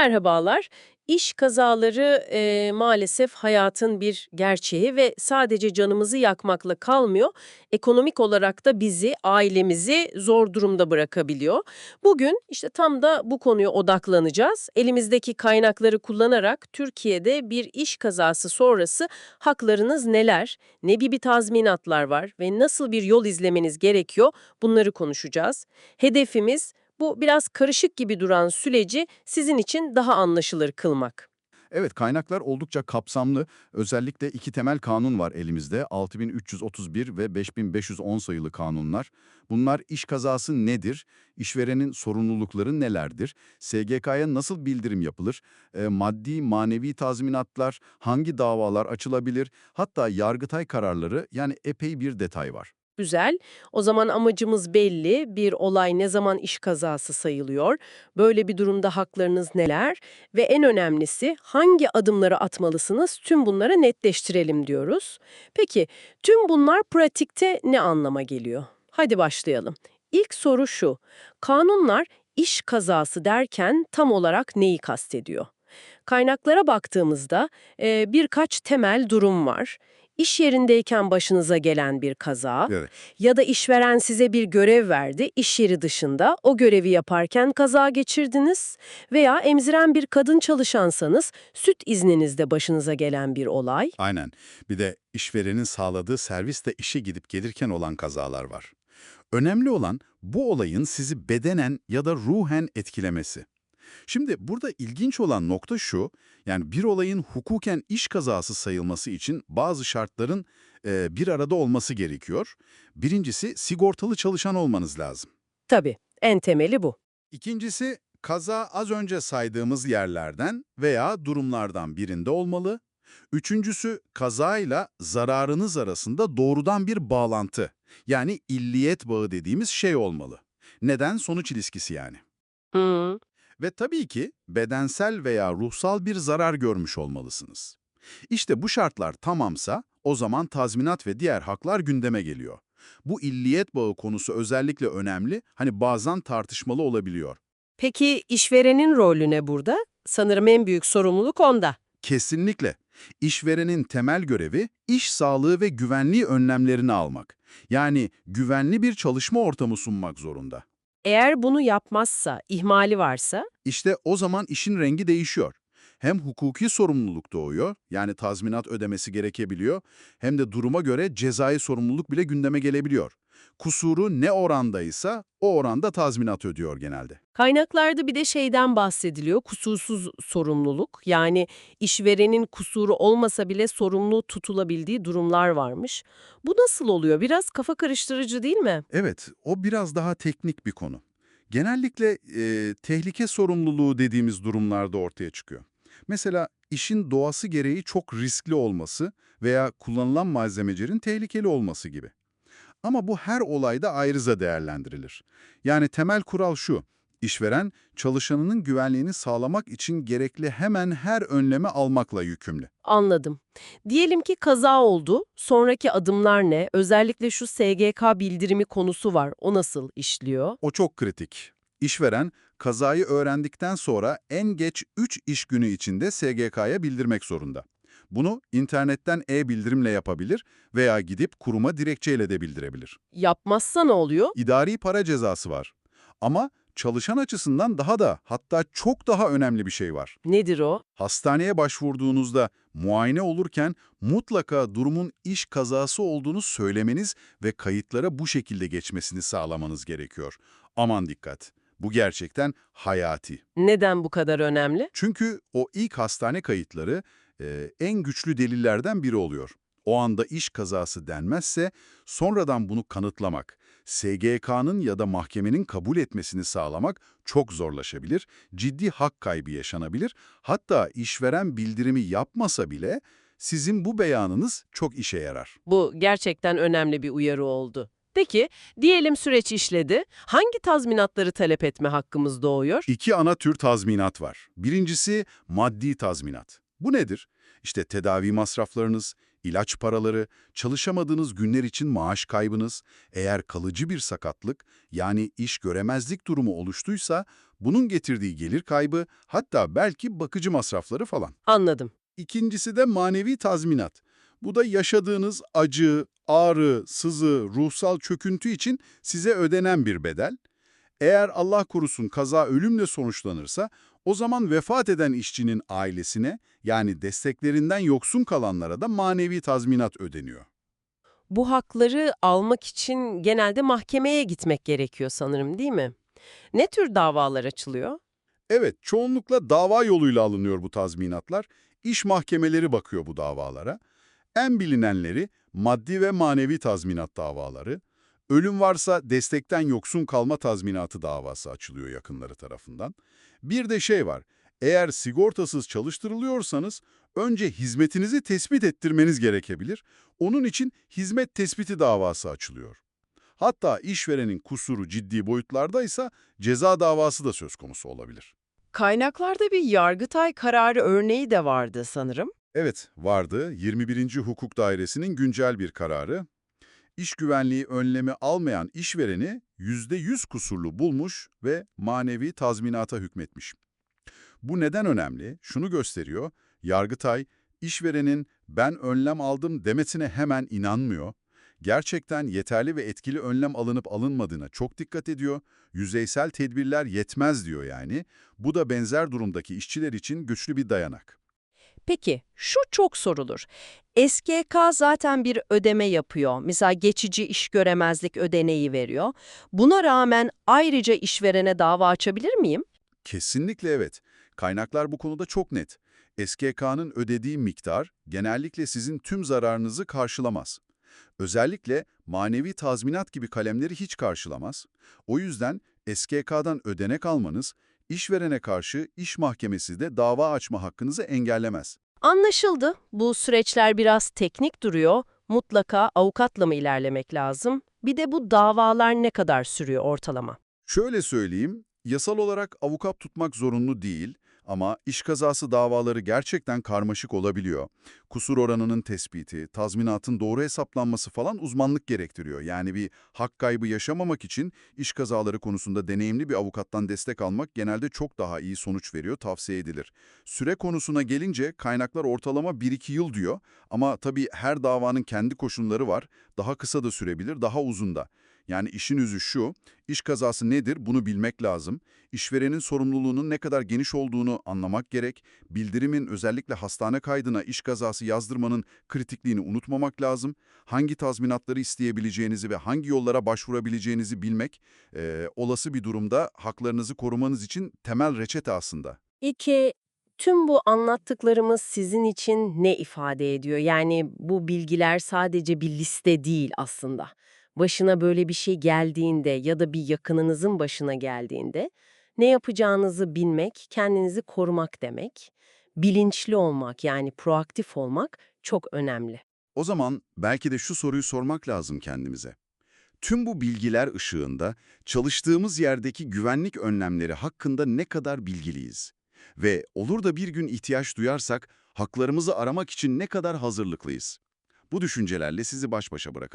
Merhabalar. İş kazaları eee, maalesef hayatın bir gerçeği ve sadece canımızı yakmakla kalmıyor. Ekonomik olarak da bizi, ailemizi zor durumda bırakabiliyor. Bugün işte tam da bu konuya odaklanacağız. Elimizdeki kaynakları kullanarak Türkiye'de bir iş kazası sonrası haklarınız neler, ne gibi tazminatlar var ve nasıl bir yol izlemeniz gerekiyor bunları konuşacağız. Hedefimiz bu biraz karışık gibi duran süreci sizin için daha anlaşılır kılmak. Evet, kaynaklar oldukça kapsamlı. Özellikle iki temel kanun var elimizde. 6331 ve 5510 sayılı kanunlar. Bunlar iş kazası nedir? İşverenin sorumlulukları nelerdir? SGK'ya nasıl bildirim yapılır? E, maddi, manevi tazminatlar, hangi davalar açılabilir? Hatta Yargıtay kararları yani epey bir detay var. Güzel. O zaman amacımız belli. Bir olay ne zaman iş kazası sayılıyor? Böyle bir durumda haklarınız neler? Ve en önemlisi hangi adımları atmalısınız? Tüm bunları netleştirelim diyoruz. Peki tüm bunlar pratikte ne anlama geliyor? Hadi başlayalım. İlk soru şu. Kanunlar iş kazası derken tam olarak neyi kastediyor? Kaynaklara baktığımızda e, birkaç temel durum var. İş yerindeyken başınıza gelen bir kaza Evet. ya da işveren size bir görev verdi, iş yeri dışında o görevi yaparken kaza geçirdiniz veya emziren bir kadın çalışansanız süt izninizde başınıza gelen bir olay. Aynen. Bir de işverenin sağladığı serviste işe gidip gelirken olan kazalar var. Önemli olan bu olayın sizi bedenen ya da ruhen etkilemesi. Şimdi burada ilginç olan nokta şu, yani bir olayın hukuken iş kazası sayılması için bazı şartların e, bir arada olması gerekiyor. Birincisi sigortalı çalışan olmanız lazım. Tabii, en temeli bu. İkincisi kaza az önce saydığımız yerlerden veya durumlardan birinde olmalı. Üçüncüsü kazayla zararınız arasında doğrudan bir bağlantı yani illiyet bağı dediğimiz şey olmalı. Neden sonuç ilişkisi yani. Hı. Ve tabii ki bedensel veya ruhsal bir zarar görmüş olmalısınız. İşte bu şartlar tamamsa o zaman tazminat ve diğer haklar gündeme geliyor. Bu illiyet bağı konusu özellikle önemli, hani bazen tartışmalı olabiliyor. Peki işverenin rolü ne burada? Sanırım en büyük sorumluluk onda. Kesinlikle. İşverenin temel görevi iş sağlığı ve güvenliği önlemlerini almak. Yani güvenli bir çalışma ortamı sunmak zorunda. Eğer bunu yapmazsa, ihmali varsa İşte o zaman işin rengi değişiyor. Hem hukuki sorumluluk doğuyor, yani tazminat ödemesi gerekebiliyor, hem de duruma göre cezai sorumluluk bile gündeme gelebiliyor. Kusuru ne orandaysa o oranda tazminat ödüyor genelde. Kaynaklarda bir de şeyden bahsediliyor, kusursuz sorumluluk. Yani işverenin kusuru olmasa bile sorumlu tutulabildiği durumlar varmış. Bu nasıl oluyor? Biraz kafa karıştırıcı değil mi? Evet, o biraz daha teknik bir konu. Genellikle e, tehlike sorumluluğu dediğimiz durumlarda ortaya çıkıyor. Mesela işin doğası gereği çok riskli olması veya kullanılan malzemelerin tehlikeli olması gibi. Ama bu her olayda ayrıca değerlendirilir. Yani temel kural şu, işveren çalışanının güvenliğini sağlamak için gerekli hemen her önlemi almakla yükümlü. Anladım. Diyelim ki kaza oldu. Sonraki adımlar ne? Özellikle şu SGK bildirimi konusu var. O nasıl işliyor? O çok kritik. İşveren, kazayı öğrendikten sonra en geç 3 iş günü içinde SGK'ya bildirmek zorunda. Bunu internetten e-bildirimle yapabilir veya gidip kuruma dilekçeyle de bildirebilir. Yapmazsa ne oluyor? İdari para cezası var. Ama çalışan açısından daha da hatta çok daha önemli bir şey var. Nedir o? Hastaneye başvurduğunuzda muayene olurken mutlaka durumun iş kazası olduğunu söylemeniz ve kayıtlara bu şekilde geçmesini sağlamanız gerekiyor. Aman dikkat, bu gerçekten hayati. Neden bu kadar önemli? Çünkü o ilk hastane kayıtları e, en güçlü delillerden biri oluyor. O anda iş kazası denmezse sonradan bunu kanıtlamak, SGK'nın ya da mahkemenin kabul etmesini sağlamak çok zorlaşabilir, ciddi hak kaybı yaşanabilir. Hatta işveren bildirimi yapmasa bile sizin bu beyanınız çok işe yarar. Bu gerçekten önemli bir uyarı oldu. Peki, diyelim süreç işledi. Hangi tazminatları talep etme hakkımız doğuyor? İki ana tür tazminat var. Birincisi maddi tazminat. Bu nedir? İşte tedavi masraflarınız, ilaç paraları, çalışamadığınız günler için maaş kaybınız, eğer kalıcı bir sakatlık yani iş göremezlik durumu oluştuysa Bunun getirdiği gelir kaybı, hatta belki bakıcı masrafları falan. Anladım. İkincisi de manevi tazminat. Bu da yaşadığınız acı, ağrı, sızı, ruhsal çöküntü için size ödenen bir bedel. Eğer Allah korusun kaza ölümle sonuçlanırsa, o zaman vefat eden işçinin ailesine yani desteklerinden yoksun kalanlara da manevi tazminat ödeniyor. Bu hakları almak için genelde mahkemeye gitmek gerekiyor sanırım değil mi? Ne tür davalar açılıyor? Evet, çoğunlukla dava yoluyla alınıyor bu tazminatlar. İş mahkemeleri bakıyor bu davalara. En bilinenleri maddi ve manevi tazminat davaları. Ölüm varsa destekten yoksun kalma tazminatı davası açılıyor yakınları tarafından. Bir de şey var, eğer sigortasız çalıştırılıyorsanız önce hizmetinizi tespit ettirmeniz gerekebilir. Onun için hizmet tespiti davası açılıyor. Hatta işverenin kusuru ciddi boyutlardaysa ceza davası da söz konusu olabilir. Kaynaklarda bir Yargıtay kararı örneği de vardı sanırım. Evet, vardı. 21. Hukuk Dairesi'nin güncel bir kararı. İş güvenliği önlemi almayan işvereni %100 kusurlu bulmuş ve manevi tazminata hükmetmiş. Bu neden önemli? Şunu gösteriyor. Yargıtay, işverenin ben önlem aldım demesine hemen inanmıyor. Gerçekten yeterli ve etkili önlem alınıp alınmadığına çok dikkat ediyor. Yüzeysel tedbirler yetmez diyor yani. Bu da benzer durumdaki işçiler için güçlü bir dayanak. Peki şu çok sorulur. SGK zaten bir ödeme yapıyor. Mesela geçici iş göremezlik ödeneği veriyor. Buna rağmen ayrıca işverene dava açabilir miyim? Kesinlikle evet. Kaynaklar bu konuda çok net. SGK'nın ödediği miktar genellikle sizin tüm zararınızı karşılamaz. Özellikle manevi tazminat gibi kalemleri hiç karşılamaz. O yüzden SGK'dan ödenek almanız, işverene karşı iş mahkemesi de dava açma hakkınızı engellemez. Anlaşıldı. Bu süreçler biraz teknik duruyor. Mutlaka avukatla mı ilerlemek lazım? Bir de bu davalar ne kadar sürüyor ortalama? Şöyle söyleyeyim, yasal olarak avukat tutmak zorunlu değil ama iş kazası davaları gerçekten karmaşık olabiliyor. Kusur oranının tespiti, tazminatın doğru hesaplanması falan uzmanlık gerektiriyor. Yani bir hak kaybı yaşamamak için iş kazaları konusunda deneyimli bir avukattan destek almak genelde çok daha iyi sonuç veriyor, tavsiye edilir. Süre konusuna gelince kaynaklar ortalama 1-2 yıl diyor ama tabii her davanın kendi koşulları var. Daha kısa da sürebilir, daha uzun da. Yani işin üzü şu, iş kazası nedir bunu bilmek lazım. İşverenin sorumluluğunun ne kadar geniş olduğunu anlamak gerek. Bildirimin özellikle hastane kaydına iş kazası yazdırmanın kritikliğini unutmamak lazım. Hangi tazminatları isteyebileceğinizi ve hangi yollara başvurabileceğinizi bilmek, eee, olası bir durumda haklarınızı korumanız için temel reçete aslında. İki, tüm bu anlattıklarımız sizin için ne ifade ediyor? Yani bu bilgiler sadece bir liste değil aslında. Başına böyle bir şey geldiğinde ya da bir yakınınızın başına geldiğinde ne yapacağınızı bilmek, kendinizi korumak demek. Bilinçli olmak yani proaktif olmak çok önemli. O zaman belki de şu soruyu sormak lazım kendimize. Tüm bu bilgiler ışığında çalıştığımız yerdeki güvenlik önlemleri hakkında ne kadar bilgiliyiz? Ve olur da bir gün ihtiyaç duyarsak haklarımızı aramak için ne kadar hazırlıklıyız? Bu düşüncelerle sizi baş başa bırakalım.